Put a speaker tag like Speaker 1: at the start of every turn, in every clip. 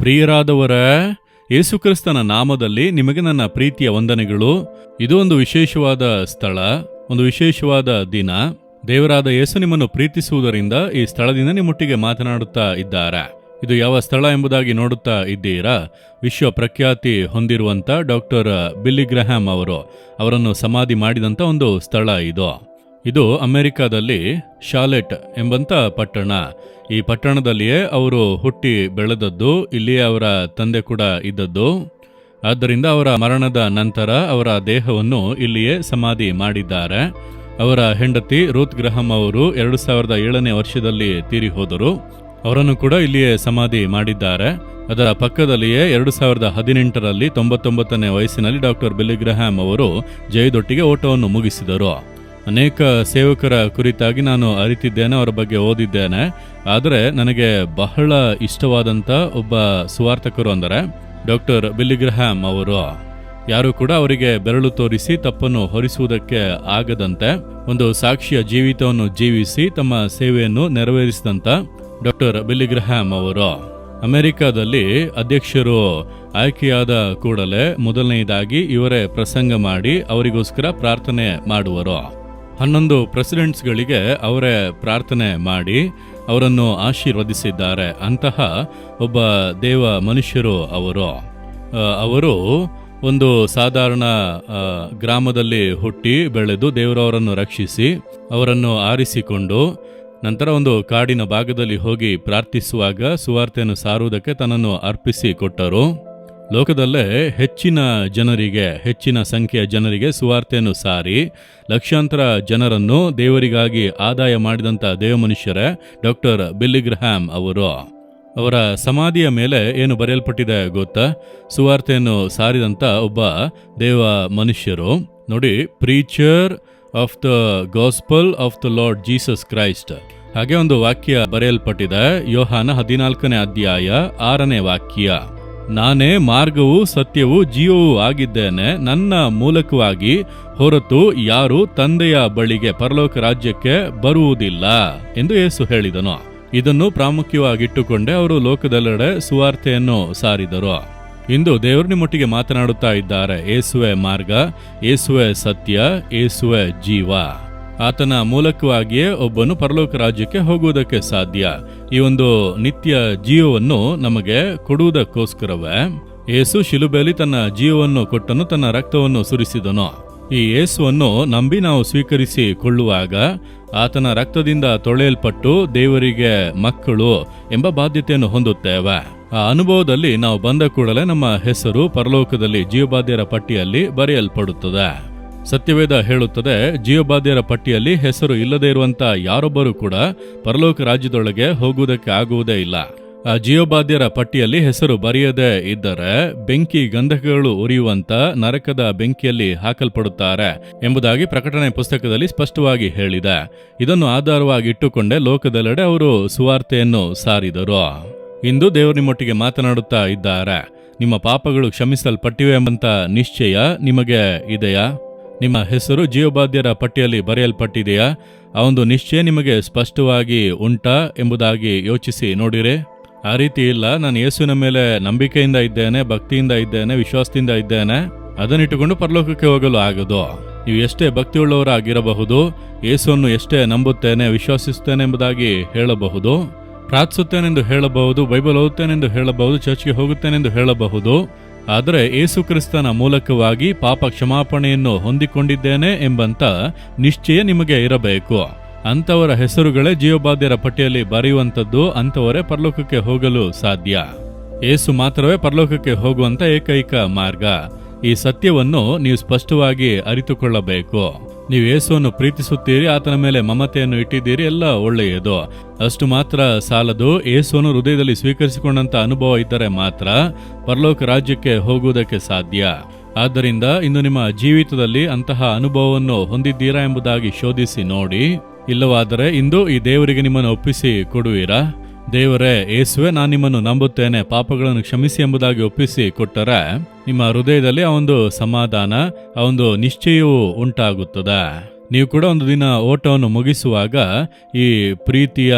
Speaker 1: ಪ್ರಿಯರಾದವರ, ಯೇಸುಕ್ರಿಸ್ತನ ನಾಮದಲ್ಲಿ ನಿಮಗೆ ನನ್ನ ಪ್ರೀತಿಯ ವಂದನೆಗಳು. ಇದು ಒಂದು ವಿಶೇಷವಾದ ಸ್ಥಳ, ಒಂದು ವಿಶೇಷವಾದ ದಿನ. ದೇವರಾದ ಯೇಸು ನಿಮ್ಮನ್ನು ಪ್ರೀತಿಸುವುದರಿಂದ ಈ ಸ್ಥಳದಿಂದ ನಿಮ್ಮೊಟ್ಟಿಗೆ ಮಾತನಾಡುತ್ತಾ ಇದ್ದಾರೆ. ಇದು ಯಾವ ಸ್ಥಳ ಎಂಬುದಾಗಿ ನೋಡುತ್ತಾ ಇದ್ದೀರಾ? ವಿಶ್ವ ಪ್ರಖ್ಯಾತಿ ಹೊಂದಿರುವಂತ ಡಾಕ್ಟರ್ ಬಿಲ್ಲಿ ಗ್ರಹಾಮ್ ಅವರು ಅವರನ್ನು ಸಮಾಧಿ ಮಾಡಿದಂತ ಒಂದು ಸ್ಥಳ ಇದು. ಇದು ಅಮೆರಿಕಾದಲ್ಲಿ ಶಾಲೆಟ್ ಎಂಬಂತ ಪಟ್ಟಣ. ಈ ಪಟ್ಟಣದಲ್ಲಿಯೇ ಅವರು ಹುಟ್ಟಿ ಬೆಳೆದದ್ದು, ಇಲ್ಲಿಯೇ ಅವರ ತಂದೆ ಕೂಡ ಇದ್ದದ್ದು. ಆದ್ದರಿಂದ ಅವರ ಮರಣದ ನಂತರ ಅವರ ದೇಹವನ್ನು ಇಲ್ಲಿಯೇ ಸಮಾಧಿ ಮಾಡಿದ್ದಾರೆ. ಅವರ ಹೆಂಡತಿ ರೂತ್ ಗ್ರಹಂ ಅವರು ಎರಡು ಸಾವಿರದ ಏಳನೇ ವರ್ಷದಲ್ಲಿ ತೀರಿ ಹೋದರು ಅವರನ್ನು ಕೂಡ ಇಲ್ಲಿಯೇ ಸಮಾಧಿ ಮಾಡಿದ್ದಾರೆ. ಅದರ ಪಕ್ಕದಲ್ಲಿಯೇ ಎರಡು ಸಾವಿರದ ಹದಿನೆಂಟರಲ್ಲಿ ತೊಂಬತ್ತೊಂಬತ್ತನೇ ವಯಸ್ಸಿನಲ್ಲಿ ಡಾಕ್ಟರ್ ಬಿಲ್ಲಿ ಗ್ರಹಾಮ್ ಅವರು ಜಯದೊಟ್ಟಿಗೆ ಓಟವನ್ನು ಮುಗಿಸಿದರು. ಅನೇಕ ಸೇವಕರ ಕುರಿತಾಗಿ ನಾನು ಅರಿತಿದ್ದೇನೆ, ಅವರ ಬಗ್ಗೆ ಓದಿದ್ದೇನೆ. ಆದರೆ ನನಗೆ ಬಹಳ ಇಷ್ಟವಾದಂಥ ಒಬ್ಬ ಸುವಾರ್ಥಕರು ಅಂದರೆ ಡಾಕ್ಟರ್ ಬಿಲ್ಲಿ ಗ್ರಹ್ಯಾಮ್ ಅವರು. ಯಾರು ಕೂಡ ಅವರಿಗೆ ಬೆರಳು ತೋರಿಸಿ ತಪ್ಪನ್ನು ಹೊರಿಸುವುದಕ್ಕೆ ಆಗದಂತೆ ಒಂದು ಸಾಕ್ಷಿಯ ಜೀವಿತವನ್ನು ಜೀವಿಸಿ ತಮ್ಮ ಸೇವೆಯನ್ನು ನೆರವೇರಿಸಿದಂತ ಡಾಕ್ಟರ್ ಬಿಲ್ಲಿ ಗ್ರಹ್ಯಾಮ್ ಅವರು. ಅಮೆರಿಕಾದಲ್ಲಿ ಅಧ್ಯಕ್ಷರು ಆಯ್ಕೆಯಾದ ಕೂಡಲೇ ಮೊದಲನೆಯದಾಗಿ ಇವರೇ ಪ್ರಸಂಗ ಮಾಡಿ ಅವರಿಗೋಸ್ಕರ ಪ್ರಾರ್ಥನೆ ಮಾಡುವರು. ಹನ್ನೊಂದು ಪ್ರೆಸಿಡೆಂಟ್ಸ್ಗಳಿಗೆ ಅವರೇ ಪ್ರಾರ್ಥನೆ ಮಾಡಿ ಅವರನ್ನು ಆಶೀರ್ವದಿಸಿದ್ದಾರೆ. ಅಂತಹ ಒಬ್ಬ ದೇವ ಮನುಷ್ಯರು ಅವರು. ಅವರು ಒಂದು ಸಾಧಾರಣ ಗ್ರಾಮದಲ್ಲಿ ಹುಟ್ಟಿ ಬೆಳೆದು ದೇವರವರನ್ನು ರಕ್ಷಿಸಿ ಅವರನ್ನು ಆರಿಸಿಕೊಂಡು ನಂತರ ಒಂದು ಕಾಡಿನ ಭಾಗದಲ್ಲಿ ಹೋಗಿ ಪ್ರಾರ್ಥಿಸುವಾಗ ಸುವಾರ್ತೆಯನ್ನು ಸಾರುವುದಕ್ಕೆ ತನ್ನನ್ನು ಅರ್ಪಿಸಿ ಕೊಟ್ಟರು. ಲೋಕದಲ್ಲೇ ಹೆಚ್ಚಿನ ಜನರಿಗೆ, ಹೆಚ್ಚಿನ ಸಂಖ್ಯೆಯ ಜನರಿಗೆ ಸುವಾರ್ತೆಯನ್ನು ಸಾರಿ, ಲಕ್ಷಾಂತರ ಜನರನ್ನು ದೇವರಿಗಾಗಿ ಆದಾಯ ಮಾಡಿದಂಥ ದೇವಮನುಷ್ಯರೇ ಡಾಕ್ಟರ್ ಬಿಲ್ಲಿ ಗ್ರಹ್ಯಾಮ್ ಅವರು. ಅವರ ಸಮಾಧಿಯ ಮೇಲೆ ಏನು ಬರೆಯಲ್ಪಟ್ಟಿದೆ ಗೊತ್ತಾ? ಸುವಾರ್ತೆಯನ್ನು ಸಾರಿದಂಥ ಒಬ್ಬ ದೇವ ಮನುಷ್ಯರು ನೋಡಿ, preacher of the gospel of the Lord Jesus Christ. ಹಾಗೆ ಒಂದು ವಾಕ್ಯ ಬರೆಯಲ್ಪಟ್ಟಿದೆ. ಯೋಹಾನ ಹದಿನಾಲ್ಕನೇ ಅಧ್ಯಾಯ ಆರನೇ ವಾಕ್ಯ. ನಾನೇ ಮಾರ್ಗವು, ಸತ್ಯವೂ, ಜೀವವೂ ಆಗಿದ್ದೇನೆ. ನನ್ನ ಮೂಲಕವಾಗಿ ಹೊರತು ಯಾರು ತಂದೆಯ ಬಳಿಗೆ ಪರಲೋಕ ರಾಜ್ಯಕ್ಕೆ ಬರುವುದಿಲ್ಲ ಎಂದು ಯೇಸು ಹೇಳಿದನು. ಇದನ್ನು ಪ್ರಾಮುಖ್ಯವಾಗಿಟ್ಟುಕೊಂಡೇ ಅವರು ಲೋಕದೆಲ್ಲೆಡೆ ಸುವಾರ್ತೆಯನ್ನು ಸಾರಿದರು. ಇಂದು ದೇವರ ನಿಮ್ಮೊಟ್ಟಿಗೆ ಮಾತನಾಡುತ್ತಾ ಇದ್ದಾರೆ. ಏಸುವೆ ಮಾರ್ಗ, ಏಸುವೆ ಸತ್ಯ, ಏಸುವೆ ಜೀವ. ಆತನ ಮೂಲಕವಾಗಿಯೇ ಒಬ್ಬನು ಪರಲೋಕ ರಾಜ್ಯಕ್ಕೆ ಹೋಗುವುದಕ್ಕೆ ಸಾಧ್ಯ. ಈ ಒಂದು ನಿತ್ಯ ಜೀವವನ್ನು ನಮಗೆ ಕೊಡುವುದಕ್ಕೋಸ್ಕರವೇ ಯೇಸು ಶಿಲುಬೆಯಲ್ಲಿ ತನ್ನ ಜೀವವನ್ನು ಕೊಟ್ಟನು, ತನ್ನ ರಕ್ತವನ್ನು ಸುರಿಸಿದನು. ಈ ಯೇಸುವನ್ನು ನಂಬಿ ನಾವು ಸ್ವೀಕರಿಸಿಕೊಳ್ಳುವಾಗ ಆತನ ರಕ್ತದಿಂದ ತೊಳೆಯಲ್ಪಟ್ಟು ದೇವರಿಗೆ ಮಕ್ಕಳು ಎಂಬ ಬಾಧ್ಯತೆಯನ್ನು ಹೊಂದುತ್ತೇವೆ. ಆ ಅನುಭವದಲ್ಲಿ ನಾವು ಬಂದ ಕೂಡಲೇ ನಮ್ಮ ಹೆಸರು ಪರಲೋಕದಲ್ಲಿ ಜೀವಬಾಧ್ಯರ ಪಟ್ಟಿಯಲ್ಲಿ ಬರೆಯಲ್ಪಡುತ್ತದೆ. ಸತ್ಯವೇದ ಹೇಳುತ್ತದೆ, ಜೀವಬಾಧ್ಯರ ಪಟ್ಟಿಯಲ್ಲಿ ಹೆಸರು ಇಲ್ಲದೆ ಇರುವಂತಹ ಯಾರೊಬ್ಬರೂ ಕೂಡ ಪರಲೋಕ ರಾಜ್ಯದೊಳಗೆ ಹೋಗುವುದಕ್ಕೆ ಆಗುವುದೇ ಇಲ್ಲ. ಆ ಜೀವಬಾಧ್ಯರ ಪಟ್ಟಿಯಲ್ಲಿ ಹೆಸರು ಬರೆಯದೇ ಇದ್ದರೆ ಬೆಂಕಿ ಗಂಧಕಗಳು ಉರಿಯುವಂತ ನರಕದ ಬೆಂಕಿಯಲ್ಲಿ ಹಾಕಲ್ಪಡುತ್ತಾರೆ ಎಂಬುದಾಗಿ ಪ್ರಕಟಣೆ ಪುಸ್ತಕದಲ್ಲಿ ಸ್ಪಷ್ಟವಾಗಿ ಹೇಳಿದೆ. ಇದನ್ನು ಆಧಾರವಾಗಿ ಇಟ್ಟುಕೊಂಡೇ ಲೋಕದೆಲ್ಲೆಡೆ ಅವರು ಸುವಾರ್ತೆಯನ್ನು ಸಾರಿದರು. ಇಂದು ದೇವರು ನಿಮ್ಮೊಟ್ಟಿಗೆ ಮಾತನಾಡುತ್ತಾ ಇದ್ದಾರೆ. ನಿಮ್ಮ ಪಾಪಗಳು ಕ್ಷಮಿಸಲ್ಪಟ್ಟಿವೆ ಎಂಬಂತ ನಿಶ್ಚಯ ನಿಮಗೆ ಇದೆಯಾ? ನಿಮ್ಮ ಹೆಸರು ಜೀವಬಾಧ್ಯರ ಪಟ್ಟಿಯಲ್ಲಿ ಬರೆಯಲ್ಪಟ್ಟಿದೆಯಾ? ಆ ಒಂದು ನಿಶ್ಚಯ ನಿಮಗೆ ಸ್ಪಷ್ಟವಾಗಿ ಉಂಟಾ ಎಂಬುದಾಗಿ ಯೋಚಿಸಿ ನೋಡಿರೆ. ಆ ರೀತಿ ಇಲ್ಲ, ನಾನು ಯೇಸುವಿನ ಮೇಲೆ ನಂಬಿಕೆಯಿಂದ ಇದ್ದೇನೆ, ಭಕ್ತಿಯಿಂದ ಇದ್ದೇನೆ, ವಿಶ್ವಾಸದಿಂದ ಇದ್ದೇನೆ. ಅದನ್ನಿಟ್ಟುಕೊಂಡು ಪರಲೋಕಕ್ಕೆ ಹೋಗಲು ಆಗದು. ನೀವು ಎಷ್ಟೇ ಭಕ್ತಿಯುಳ್ಳವರಾಗಿರಬಹುದು, ಯೇಸುವನ್ನು ಎಷ್ಟೇ ನಂಬುತ್ತೇನೆ, ವಿಶ್ವಾಸಿಸುತ್ತೇನೆ ಎಂಬುದಾಗಿ ಹೇಳಬಹುದು. ಪ್ರಾರ್ಥಿಸುತ್ತೇನೆಂದು ಹೇಳಬಹುದು, ಬೈಬಲ್ ಓದುತ್ತೇನೆಂದು ಹೇಳಬಹುದು, ಚರ್ಚ್ಗೆ ಹೋಗುತ್ತೇನೆಂದು ಹೇಳಬಹುದು. ಆದರೆ ಏಸು ಕ್ರಿಸ್ತನ ಮೂಲಕವಾಗಿ ಪಾಪ ಕ್ಷಮಾಪಣೆಯನ್ನು ಹೊಂದಿಕೊಂಡಿದ್ದೇನೆ ಎಂಬಂತ ನಿಶ್ಚಯ ನಿಮಗೆ ಇರಬೇಕು. ಅಂಥವರ ಹೆಸರುಗಳೇ ಜೀವಬಾಧ್ಯರ ಪಟ್ಟಿಯಲ್ಲಿ ಬರೆಯುವಂಥದ್ದು, ಅಂಥವರೇ ಪರಲೋಕಕ್ಕೆ ಹೋಗಲು ಸಾಧ್ಯ. ಏಸು ಮಾತ್ರವೇ ಪರಲೋಕಕ್ಕೆ ಹೋಗುವಂತ ಏಕೈಕ ಮಾರ್ಗ. ಈ ಸತ್ಯವನ್ನು ನೀವು ಸ್ಪಷ್ಟವಾಗಿ ಅರಿತುಕೊಳ್ಳಬೇಕು. ನೀವು ಯೇಸುವನ್ನು ಪ್ರೀತಿಸುತ್ತೀರಿ, ಆತನ ಮೇಲೆ ಮಮತೆಯನ್ನು ಇಟ್ಟಿದ್ದೀರಿ, ಎಲ್ಲ ಒಳ್ಳೆಯದು. ಅಷ್ಟು ಮಾತ್ರ ಸಾಲದು, ಯೇಸುವನ್ನು ಹೃದಯದಲ್ಲಿ ಸ್ವೀಕರಿಸಿಕೊಂಡಂತ ಅನುಭವ ಇದ್ದರೆ ಮಾತ್ರ ಪರಲೋಕ ರಾಜ್ಯಕ್ಕೆ ಹೋಗುವುದಕ್ಕೆ ಸಾಧ್ಯ. ಆದ್ದರಿಂದ ಇಂದು ನಿಮ್ಮ ಜೀವಿತದಲ್ಲಿ ಅಂತಹ ಅನುಭವವನ್ನು ಹೊಂದಿದ್ದೀರಾ ಎಂಬುದಾಗಿ ಶೋಧಿಸಿ ನೋಡಿ. ಇಲ್ಲವಾದರೆ ಇಂದು ಈ ದೇವರಿಗೆ ನಿಮ್ಮನ್ನು ಒಪ್ಪಿಸಿ ಕೊಡುವಿರಾ? ದೇವರೇ, ಯೇಸುವೆ, ನಾನು ನಿಮ್ಮನ್ನು ನಂಬುತ್ತೇನೆ. ಪಾಪಗಳನ್ನು ಕ್ಷಮಿಸಿ ಎಂಬುದಾಗಿ ಒಪ್ಪಿಸಿ ಕೊಟ್ಟರೆ ನಿಮ್ಮ ಹೃದಯದಲ್ಲಿ ಆ ಒಂದು ಸಮಾಧಾನ, ಆ ಒಂದು ನಿಶ್ಚಯವು ಉಂಟಾಗುತ್ತದೆ. ನೀವು ಕೂಡ ಒಂದು ದಿನ ಓಟವನ್ನು ಮುಗಿಸುವಾಗ ಈ ಪ್ರೀತಿಯ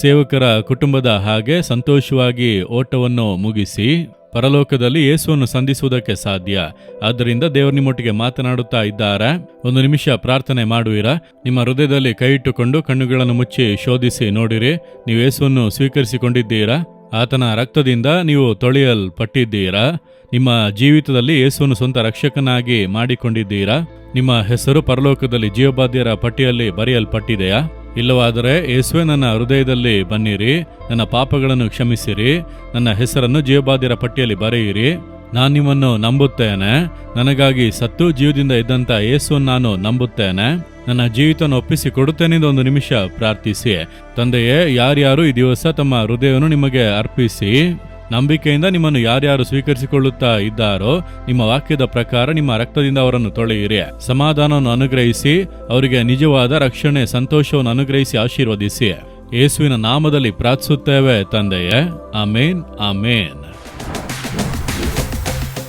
Speaker 1: ಸೇವಕರ ಕುಟುಂಬದ ಹಾಗೆ ಸಂತೋಷವಾಗಿ ಓಟವನ್ನು ಮುಗಿಸಿ ಪರಲೋಕದಲ್ಲಿ ಯೇಸುವನ್ನು ಸಂಧಿಸುವುದಕ್ಕೆ ಸಾಧ್ಯ. ಆದ್ದರಿಂದ ದೇವರು ನಿಮ್ಮೊಟ್ಟಿಗೆ ಮಾತನಾಡುತ್ತಾ ಇದ್ದಾರೆ. ಒಂದು ನಿಮಿಷ ಪ್ರಾರ್ಥನೆ ಮಾಡುವಿರಾ? ನಿಮ್ಮ ಹೃದಯದಲ್ಲಿ ಕೈ ಇಟ್ಟುಕೊಂಡು ಕಣ್ಣುಗಳನ್ನು ಮುಚ್ಚಿ ಶೋಧಿಸಿ ನೋಡಿರಿ. ನೀವು ಯೇಸುವನ್ನು ಸ್ವೀಕರಿಸಿಕೊಂಡಿದ್ದೀರಾ? ಆತನ ರಕ್ತದಿಂದ ನೀವು ತೊಳೆಯಲ್ಪಟ್ಟಿದ್ದೀರಾ? ನಿಮ್ಮ ಜೀವಿತದಲ್ಲಿ ಯೇಸುವನ್ನು ಸ್ವಂತ ರಕ್ಷಕನಾಗಿ ಮಾಡಿಕೊಂಡಿದ್ದೀರಾ? ನಿಮ್ಮ ಹೆಸರು ಪರಲೋಕದಲ್ಲಿ ಜೀವಬಾಧ್ಯರ ಪಟ್ಟಿಯಲ್ಲಿ ಬರೆಯಲ್ಪಟ್ಟಿದೆಯಾ? ಇಲ್ಲವಾದರೆ ಯೇಸುವೆ ನನ್ನ ಹೃದಯದಲ್ಲಿ ಬನ್ನಿರಿ, ನನ್ನ ಪಾಪಗಳನ್ನು ಕ್ಷಮಿಸಿರಿ, ನನ್ನ ಹೆಸರನ್ನು ಜೀವಬಾಧ್ಯರ ಪಟ್ಟಿಯಲ್ಲಿ ಬರೆಯಿರಿ. ನಾನು ನಿಮ್ಮನ್ನು ನಂಬುತ್ತೇನೆ, ನನಗಾಗಿ ಸತ್ತು ಜೀವದಿಂದ ಇದ್ದಂಥ ಯೇಸುವನ್ನು ನಾನು ನಂಬುತ್ತೇನೆ. ನನ್ನ ಜೀವಿತವನ್ನು ಒಪ್ಪಿಸಿ ಕೊಡುತ್ತೇನೆಂದು ಒಂದು ನಿಮಿಷ ಪ್ರಾರ್ಥಿಸಿ. ತಂದೆಯೇ, ಯಾರ್ಯಾರು ಈ ದಿವಸ ತಮ್ಮ ಹೃದಯವನ್ನು ನಿಮಗೆ ಅರ್ಪಿಸಿ ನಂಬಿಕೆಯಿಂದ ನಿಮ್ಮನ್ನು ಯಾರ್ಯಾರು ಸ್ವೀಕರಿಸಿಕೊಳ್ಳುತ್ತಾ ಇದ್ದಾರೋ, ನಿಮ್ಮ ವಾಕ್ಯದ ಪ್ರಕಾರ ನಿಮ್ಮ ರಕ್ತದಿಂದ ಅವರನ್ನು ತೊಳೆಯಿರಿ. ಸಮಾಧಾನವನ್ನು ಅನುಗ್ರಹಿಸಿ, ಅವರಿಗೆ ನಿಜವಾದ ರಕ್ಷಣೆ, ಸಂತೋಷವನ್ನು ಅನುಗ್ರಹಿಸಿ ಆಶೀರ್ವದಿಸಿ. ಯೇಸುವಿನ ನಾಮದಲ್ಲಿ ಪ್ರಾರ್ಥಿಸುತ್ತೇವೆ ತಂದೆಯೇ. ಆಮೇನ್ ಆಮೇನ್.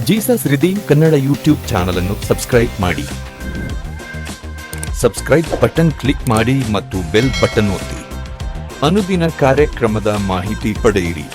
Speaker 2: Jesus redeem Kannada YouTube channel ಅನ್ನು ಸಬ್ಸ್ಕ್ರೈಬ್ ಮಾಡಿ. ಸಬ್ಸ್ಕ್ರೈಬ್ ಬಟನ್ ಕ್ಲಿಕ್ ಮಾಡಿ ಮತ್ತು ಬೆಲ್ ಬಟನ್ ಒತ್ತಿ. ಅನುದಿನ ಕಾರ್ಯಕ್ರಮದ ಮಾಹಿತಿ ಪಡೆಯಿರಿ.